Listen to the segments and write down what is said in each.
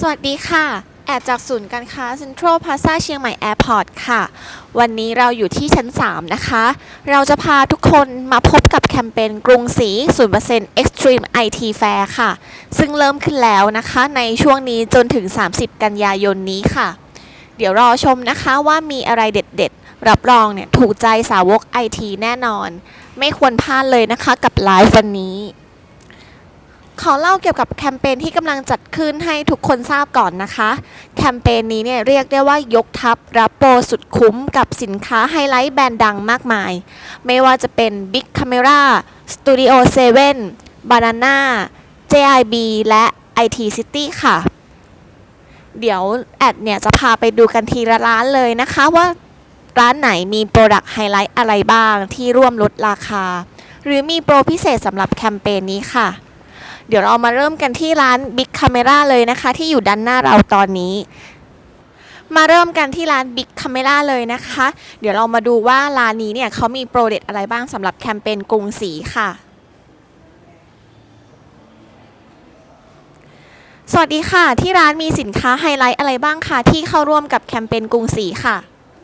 สวัสดีค่ะ แอดจากศูนย์การค้าเซ็นทรัลพาซาเชียงใหม่แอร์พอร์ตค่ะ วันนี้เราอยู่ที่ชั้น 3 นะคะ เราจะพาทุกคนมาพบกับแคมเปญกรุงศรี0% Extreme IT Fair ค่ะ ซึ่งเริ่มขึ้นแล้วนะคะในช่วงนี้จนถึง 30 กันยายนนี้ค่ะ เดี๋ยวรอชมนะคะว่ามีอะไรเด็ดๆ รับรองเนี่ยถูกใจสาวก IT แน่นอน ไม่ควรพลาดเลยนะคะกับไลฟ์วันนี้ ขอเล่าเกี่ยวกับแคมเปญที่กำลังจัดขึ้นให้ทุกคนทราบก่อนนะคะ แคมเปญนี้เนี่ยเรียกได้ว่ายกทัพรับโปรสุดคุ้มกับสินค้าไฮไลท์แบรนด์ดังมากมาย ไม่ว่าจะเป็น Big Camera Studio 7 Banana JIB และ IT City ค่ะ เดี๋ยวแอดเนี่ยจะพาไปดูกันทีละร้านเลยนะคะว่าร้านไหนมีโปรดักต์ไฮไลท์อะไรบ้างที่ร่วมลดราคา หรือมีโปรพิเศษสำหรับแคมเปญนี้ค่ะ เดี๋ยวเรามาเริ่มกันที่ร้าน Big Camera เลยนะคะ ที่อยู่ด้านหน้าเราตอนนี้ มาเริ่มกันที่ร้าน Big Camera เลยนะคะ เดี๋ยวเรามาดูว่าร้านนี้เนี่ยเขามีโปรเด็ดอะไรบ้างสำหรับแคมเปญกรุงศรีค่ะสวัสดีค่ะ ที่ร้านมีสินค้าไฮไลท์อะไรบ้างคะที่เข้าร่วมกับแคมเปญกรุงศรีค่ะ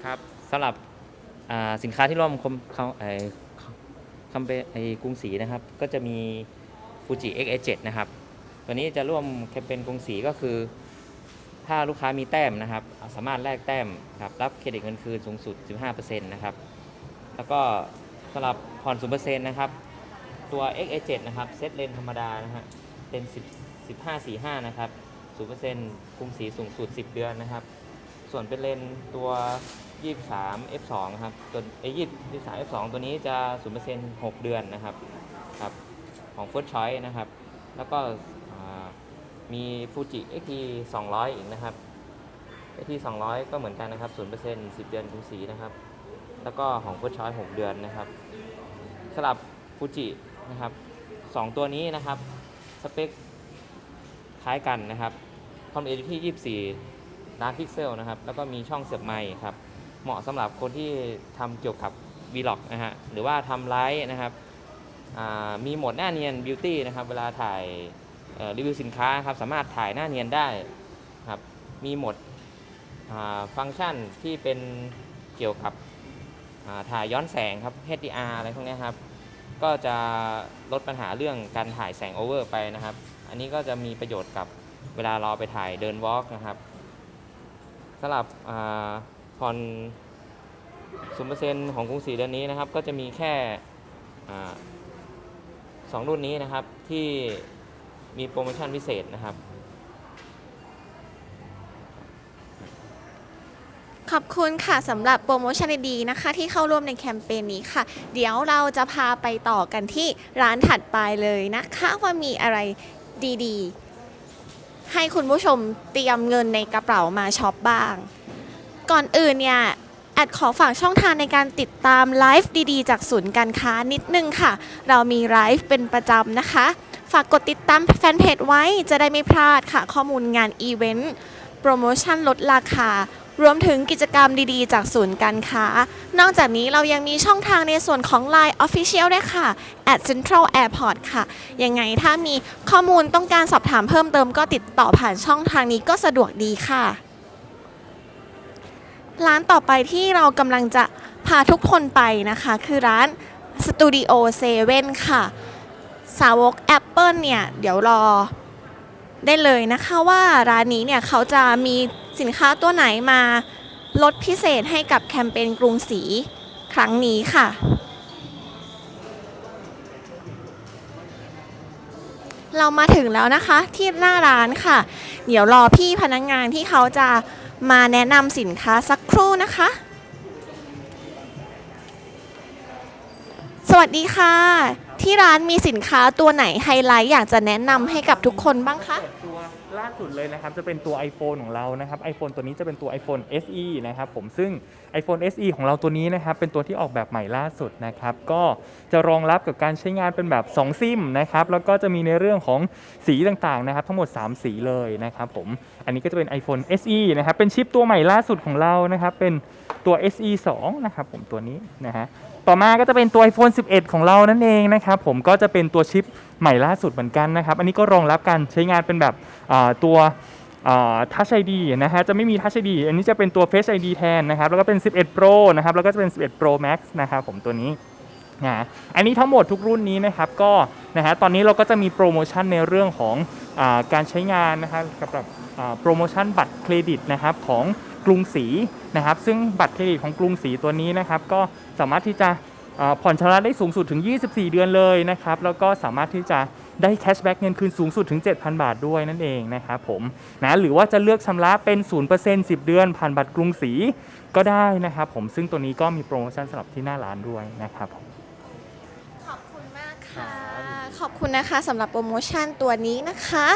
ครับสำหรับอ่าสินค้าที่ร่วมคมเขาไอคำเปไอกรุงศรีนะครับ ก็จะมี ฟูจิ X7 นะครับ ตัวนี้จะร่วมแคมเปญกรุงศรีก็คือ ถ้าลูกค้ามีแต้มนะครับ สามารถแลกแต้มครับรับเครดิตเงินคืนสูงสุด 15%นะครับ แล้วก็สำหรับผ่อน0%นะครับ ตัว X7 นะครับเซตเลนธรรมดานะฮะเป็น10 1545 นะครับ0%กรุงศรีสูงสุด 10 เดือนนะครับ ส่วนเป็นเลนตัว 23 F2 ครับตัวไอ้ยี่23 F2 ตัวนี้จะ 0% 6 เดือนนะครับครับ ของ First Choice นะครับ แล้วก็มี Fuji XT 200 อีกนะครับ XT 200 ก็เหมือนกันนะครับ 0% 10 เดือนกรุงศรีนะครับ แล้วก็ของ First Choice 6 เดือนนะครับสำหรับ Fuji นะครับ 2 ตัวนี้นะครับ สเปคคล้ายกันนะครับความละเอียดอยู่ที่ 24 ล้านพิกเซลนะครับ แล้วก็มีช่องเสียบไมค์ครับ เหมาะสำหรับคนที่ทำเกี่ยวกับ Vlog นะฮะ หรือว่าทำไลฟ์นะครับ มีโหมดหน้าเนียน Beauty นะครับเวลาถ่ายรีวิวสินค้าครับสามารถถ่ายหน้าเนียนได้ครับมีโหมดฟังก์ชันที่เป็นเกี่ยวกับถ่ายย้อนแสงครับ HDR อะไรพวกนี้ครับ ก็จะลดปัญหาเรื่องการถ่ายแสงโอเวอร์ไปนะครับ อันนี้ก็จะมีประโยชน์กับเวลาเราไปถ่ายเดินวอล์กนะครับสำหรับอาผ่อนศูนเปอร์เซ็นต์ของกรุงศรีเดือนนี้นะครับ ก็จะมีแค่ อ่าสองรุ่นนี้นะครับที่มีโปรโมชั่นพิเศษนะครับ ขอบคุณค่ะสำหรับโปรโมชั่นดีๆนะคะ ที่เข้าร่วมในแคมเปญนี้ค่ะ เดี๋ยวเราจะพาไปต่อกันที่ร้านถัดไปเลยนะคะ ว่ามีอะไรดีๆ ให้คุณผู้ชมเตรียมเงินในกระเป๋ามาช็อปบ้าง ก่อนอื่นเนี่ย แอดขอฝากช่องทางในการติดตามไลฟ์ดีๆ จากศูนย์การค้านิดนึงค่ะ เรามีไลฟ์เป็นประจำนะคะ ฝากกดติดตามแฟนเพจไว้จะได้ไม่พลาดค่ะ ข้อมูลงานอีเวนต์โปรโมชั่นลดราคารวมถึงกิจกรรมดีๆ จากศูนย์การค้า นอกจากนี้เรายังมีช่องทางในส่วนของ Line Official ด้วยค่ะ at Central Airport ค่ะ ยังไงถ้ามีข้อมูลต้องการสอบถามเพิ่มเติมก็ติดต่อผ่านช่องทางนี้ก็สะดวกดีค่ะ ร้านต่อไปที่เรากำลังจะพาทุกคนไปนะคะ คือร้าน Studio 7ค่ะ สาวก Apple เนี่ย เดี๋ยวรอได้เลยนะคะว่าร้านนี้เนี่ยเขาจะมีสินค้าตัวไหนมาลดพิเศษให้กับแคมเปญกรุงศรีครั้งนี้ค่ะ เรามาถึงแล้วนะคะที่หน้าร้านค่ะ เดี๋ยวรอพี่พนักงงานที่เขาจะ มาแนะนำสินค้าสักครู่นะคะ สวัสดีค่ะ ที่ร้านมีสินค้าตัวไหนไฮไลท์อยากจะแนะนำให้กับทุกคนบ้างคะ สุดเลยนะครับจะเป็นตัว iPhone ของเรานะครับ iPhone ตัวนี้จะเป็นตัว iPhone SE นะครับผมซึ่ง iPhone SE ของเราตัวนี้นะครับเป็นตัวที่ออกแบบใหม่ล่าสุดนะครับก็จะรองรับกับการใช้งานเป็นแบบ 2 ซิมนะครับแล้วก็จะมีในเรื่องของสีต่างๆนะครับทั้งหมด 3 สีเลยนะครับผมอันนี้ก็จะเป็น iPhone SE นะครับเป็นชิปตัวใหม่ล่าสุดของเรานะครับเป็นตัว SE 2นะครับผมตัวนี้นะฮะ ต่อมาก็จะเป็นตัว iPhone 11 ของเรานั่นเองนะครับผมก็จะเป็นตัวชิปใหม่ล่าสุดเหมือนกันนะครับ อันนี้ก็รองรับการใช้งานเป็นแบบตัวทัชไอดีนะฮะจะไม่มีทัชไอดีอันนี้จะเป็นตัว Face ID แทนนะครับ แล้วก็เป็น 11 Pro นะครับ แล้วก็จะเป็น 11 Pro Max นะครับผมตัวนี้นะอันนี้ทั้งหมดทุกรุ่นนี้นะครับก็นะฮะตอนนี้เราก็จะมีโปรโมชั่นในเรื่องของ การใช้งานนะครับกับอ่าโปรโมชั่นบัตรเครดิตนะครับของกรุงศรีนะครับ ซึ่งบัตรเครดิตของกรุงศรีตัวนี้นะครับ ก็สามารถที่จะผ่อนชำระได้สูงสุดถึง 24 เดือนเลยนะครับ แล้วก็สามารถที่จะได้แคชแบ็กเงินคืนสูงสุดถึง 7,000 บาทด้วยนั่นเองนะครับผมนะหรือว่าจะเลือกชำระเป็น 0% 10 เดือน ผ่านบัตรกรุงศรีก็ได้นะครับผมซึ่งตัวนี้ก็มีโปรโมชั่นสำหรับที่หน้าร้านด้วยนะครับผมขอบ คุณมากค่ะ ขอบคุณนะคะสำหรับโปรโมชั่นตัวนี้นะคะ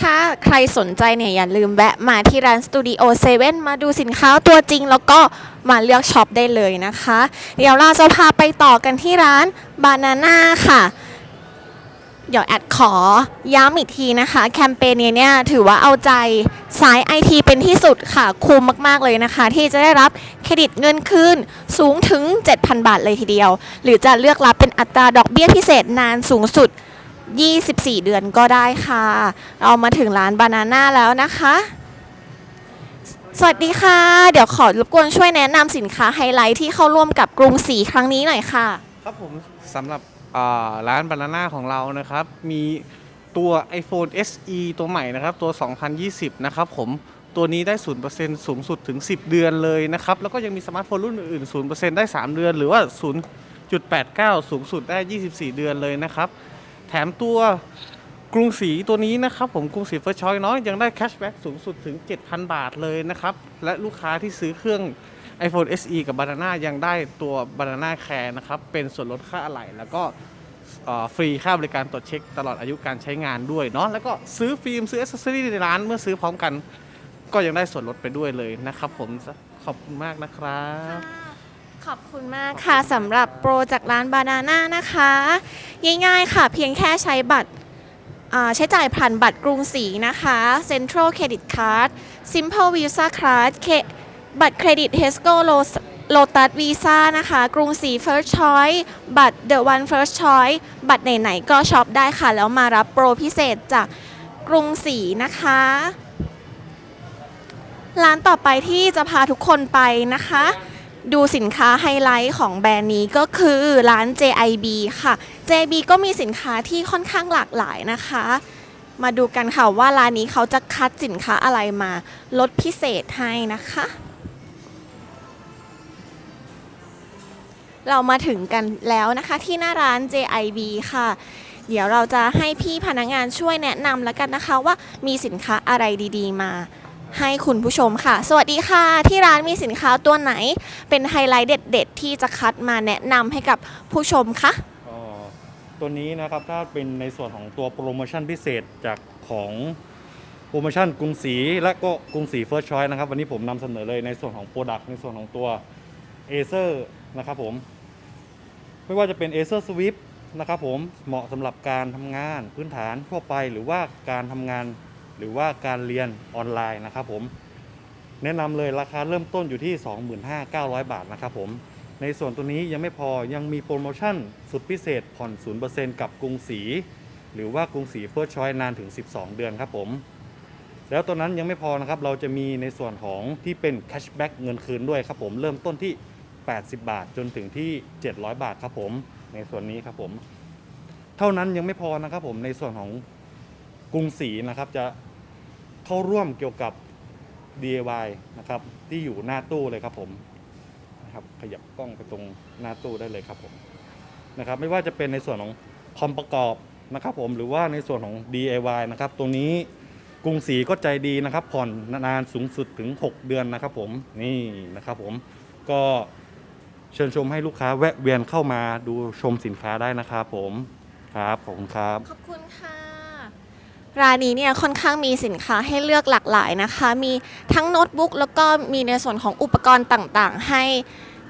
ถ้าใครสนใจเนี่ยอย่าลืมแวะมาที่ร้านสตูดิโอเซเว่นมาดูสินค้าตัวจริง แล้วก็มาเลือกช็อปได้เลยนะคะ เดี๋ยวเราจะพาไปต่อกันที่ร้านบานาน่าค่ะ เดี๋ยวแอดขอย้ำอีกทีนะคะ แคมเปญนี้เนี่ยถือว่าเอาใจสายไอทีเป็นที่สุดค่ะ คุ้มมาก ๆ เลยนะคะ ที่จะได้รับเครดิตเงินคืนสูงถึง 7,000 บาทเลยทีเดียว หรือจะเลือกรับเป็นอัตราดอกเบี้ยพิเศษนานสูงสุด 24 เดือนก็ได้ค่ะ เรามาถึงร้านบานาน่าแล้วนะคะ สวัสดีค่ะ เดี๋ยวขอรบกวนช่วยแนะนำสินค้าไฮไลท์ที่เข้าร่วมกับกรุงศรีครั้งนี้หน่อยค่ะ ครับผมสำหรับ ร้านบานาน่าของเรานะครับ มีตัว iPhone SE ตัวใหม่นะครับ ตัว 2020 นะครับผมตัวนี้ได้ 0%สูงสุดถึง 10 เดือนเลยนะครับ แล้วก็ยังมีสมาร์ทโฟนรุ่นอื่นๆ0%ได้ 3 เดือน หรือว่า 0.89 สูงสุดได้ 24 เดือนเลยนะครับ แถมตัวกรุงศรีตัวนี้นะครับ ผมกรุงศรีเฟิร์สชอยน้อยยังได้แคชแบ็กสูงสุดถึง 7,000 บาทเลยนะครับ และลูกค้าที่ซื้อเครื่อง iPhone SE กับ Banana ยังได้ตัว Banana Care นะครับ เป็นส่วนลดค่าอะไหล่แล้วก็ฟรีค่าบริการตรวจเช็คตลอดอายุการใช้งานด้วยเนาะแล้วก็ซื้อฟิล์มซื้ออ c เซอรี่ในร้านเมื่อซื้อพร้อมกัน ก็ยังได้ส่วนลดไปด้วยเลยนะครับผมขอบคุณมากนะครับ ขอบคุณมากค่ะสำหรับโปรจากร้านบานาน่านะคะ ง่ายๆค่ะเพียงแค่ใช้บัตรใช้จ่ายผ่านบัตรกรุงศรีนะคะ Central Credit Card Simple Visa Card บัตรเครดิต Tesco Lotus Visa นะคะ กรุงศรี First Choice บัตร The One First Choice บัตรไหนๆก็ช็อปได้ค่ะ แล้วมารับโปรพิเศษจากกรุงศรีนะคะร้านต่อไปที่จะพาทุกคนไปนะคะ ดูสินค้าไฮไลท์ของแบรนด์นี้ก็คือร้าน JIB ค่ะ JIB ก็มีสินค้าที่ค่อนข้างหลากหลายนะคะ มาดูกันค่ะว่าร้านนี้เขาจะคัดสินค้าอะไรมาลดพิเศษให้นะคะ เรามาถึงกันแล้วนะคะที่หน้าร้าน JIB ค่ะ เดี๋ยวเราจะให้พี่พนักงานช่วยแนะนำแล้วกันนะคะว่ามีสินค้าอะไรดีๆ มา ให้คุณผู้ชมค่ะ สวัสดีค่ะ ที่ร้านมีสินค้าตัวไหนเป็นไฮไลท์เด็ด ๆ ที่จะคัดมาแนะนำให้กับผู้ชมคะก็ตัวนี้นะครับถ้าเป็นในส่วนของตัวโปรโมชั่นพิเศษจากของโปรโมชั่นกรุงศรีและก็กรุงศรีเฟิร์สชอยนะครับวันนี้ผมนำเสนอเลยในส่วนของโปรดักต์ในส่วนของตัวเอเซอร์นะครับผม ไม่ว่าจะเป็น Acer Swift นะครับผมเหมาะสำหรับการทำงานพื้นฐานทั่วไปหรือว่าการทำงานหรือว่าการเรียนออนไลน์นะครับผม แนะนำเลยราคาเริ่มต้นอยู่ที่ 25,900 บาทนะครับผม ในส่วนตัวนี้ยังไม่พอยังมีโปรโมชั่นสุดพิเศษผ่อน 0%กับกรุงศรีหรือว่ากรุงศรีเฟิร์สชอยนานถึง 12 เดือนครับผม แล้วตัวนั้นยังไม่พอนะครับ เราจะมีในส่วนของที่เป็นแคชแบ็กเงินคืนด้วยครับผม เริ่มต้นที่ 80 บาทจนถึงที่ 700 บาทครับผม ในส่วนนี้ครับผม เท่านั้นยังไม่พอนะครับผมในส่วนของกรุงศรีนะครับ จะเข้าร่วมเกี่ยวกับ DIY นะครับ ที่อยู่หน้าตู้เลยครับผมนะครับขยับกล้องไปตรงหน้าตู้ได้เลยครับผมนะครับ ไม่ว่าจะเป็นในส่วนของคอมประกอบนะครับผมหรือว่าในส่วนของ DIY นะครับ ตรงนี้กรุงศรีก็ใจดีนะครับ ผ่อนนานสูงสุดถึง 6 เดือนนะครับผมนี่นะครับผมก็ เชิญชมให้ลูกค้าแวะเวียนเข้ามาดูชมสินค้าได้นะครับผมครับขอบคุณครับ ขอบคุณค่ะ ร้านนี้เนี่ยค่อนข้างมีสินค้าให้เลือกหลากหลายนะคะ มีทั้งโน้ตบุ๊กแล้วก็มีในส่วนของอุปกรณ์ต่างๆ ให้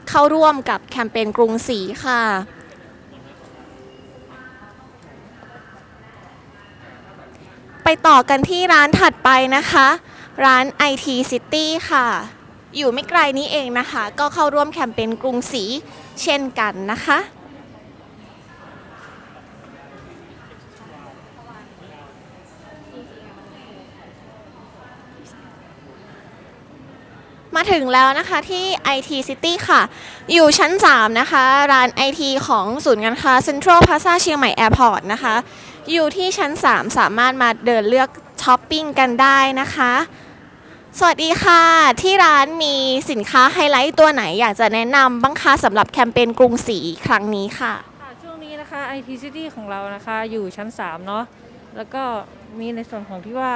เข้าร่วมกับแคมเปญกรุงศรีค่ะ ไปต่อกันที่ร้านถัดไปนะคะ ร้าน IT City ค่ะ อยู่ไม่ไกลนี้เองนะคะ ก็เข้าร่วมแคมเปญกรุงศรีเช่นกันนะคะมาถึงแล้วนะคะที่ IT City ค่ะ อยู่ชั้น 3 นะคะ ร้าน IT ของศูนย์การค้า Central Plaza เชียงใหม่ Airport นะคะ อยู่ที่ชั้น 3 สามารถมาเดินเลือกช้อปปิ้งกันได้นะคะ สวัสดีค่ะ ที่ร้านมีสินค้าไฮไลท์ตัวไหนอยากจะแนะนำบ้างคะสำหรับแคมเปญกรุงศรีครั้งนี้ค่ะ ค่ะช่วงนี้นะคะ IT City ของเรานะคะอยู่ชั้น 3 เนาะแล้วก็มีในส่วนของที่ว่า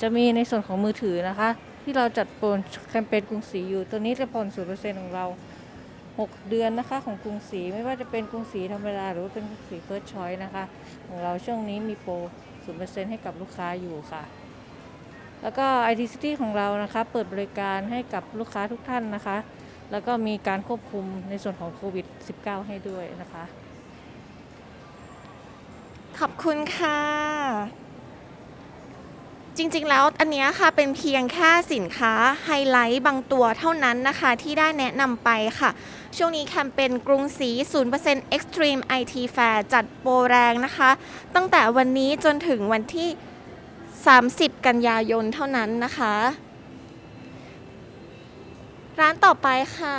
จะมีในส่วนของมือถือนะคะ ที่เราจัดโปรแคมเปญกรุงศรีอยู่ ตัวนี้จะผ่อนศูนเปอร์เซ็นต์ของเรา 6 เดือนนะคะของกรุงศรีไม่ว่าจะเป็นกรุงศรีธรรมดาหรือว่าเป็นกรุงศรีเฟิร์สชอยนะคะ ของเราช่วงนี้มีโปรศูนเปอร์เซ็นต์ให้กับลูกค้าอยู่ค่ะ แล้วก็ IT City ของเรานะคะ เปิดบริการให้กับลูกค้าทุกท่านนะคะ แล้วก็มีการควบคุมในส่วนของโควิด -19 ให้ด้วยนะคะ ขอบคุณค่ะ จริงๆ แล้วอันนี้ค่ะเป็นเพียงแค่สินค้าไฮไลท์บางตัวเท่านั้นนะคะ ที่ได้แนะนำไปค่ะ ช่วงนี้แคมเปญกรุงศรี0% Extreme IT Fair จัดโปรแรงนะคะ ตั้งแต่วันนี้จนถึงวันที่ 30 กันยายนเท่านั้นนะคะ ร้านต่อไปค่ะ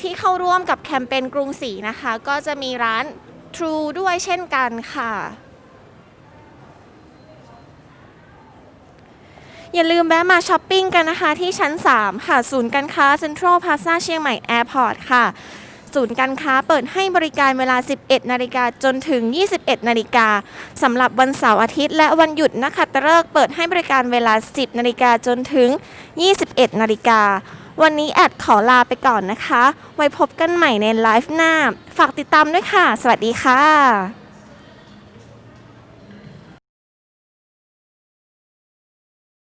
ที่เข้าร่วมกับแคมเปญกรุงศรีนะคะ ก็จะมีร้าน True ด้วยเช่นกันค่ะ อย่าลืมแวะมาช้อปปิ้งกันนะคะที่ชั้น 3 ค่ะ ศูนย์การค้า Central Plaza เชียงใหม่ Airport ค่ะ ศูนย์การค้าเปิดให้บริการเวลา 11 นาฬิกาจนถึง 21 นาฬิกาสำหรับวันเสาร์อาทิตย์ และวันหยุดนะคะตะเลิกษ์เปิดให้บริการเวลา 10 นาฬิกาจนถึง 21 นาฬิกาวันนี้แอดขอลาไปก่อนนะคะ ไว้พบกันใหม่ในไลฟ์หน้า ฝากติดตามด้วยค่ะ สวัสดีค่ะ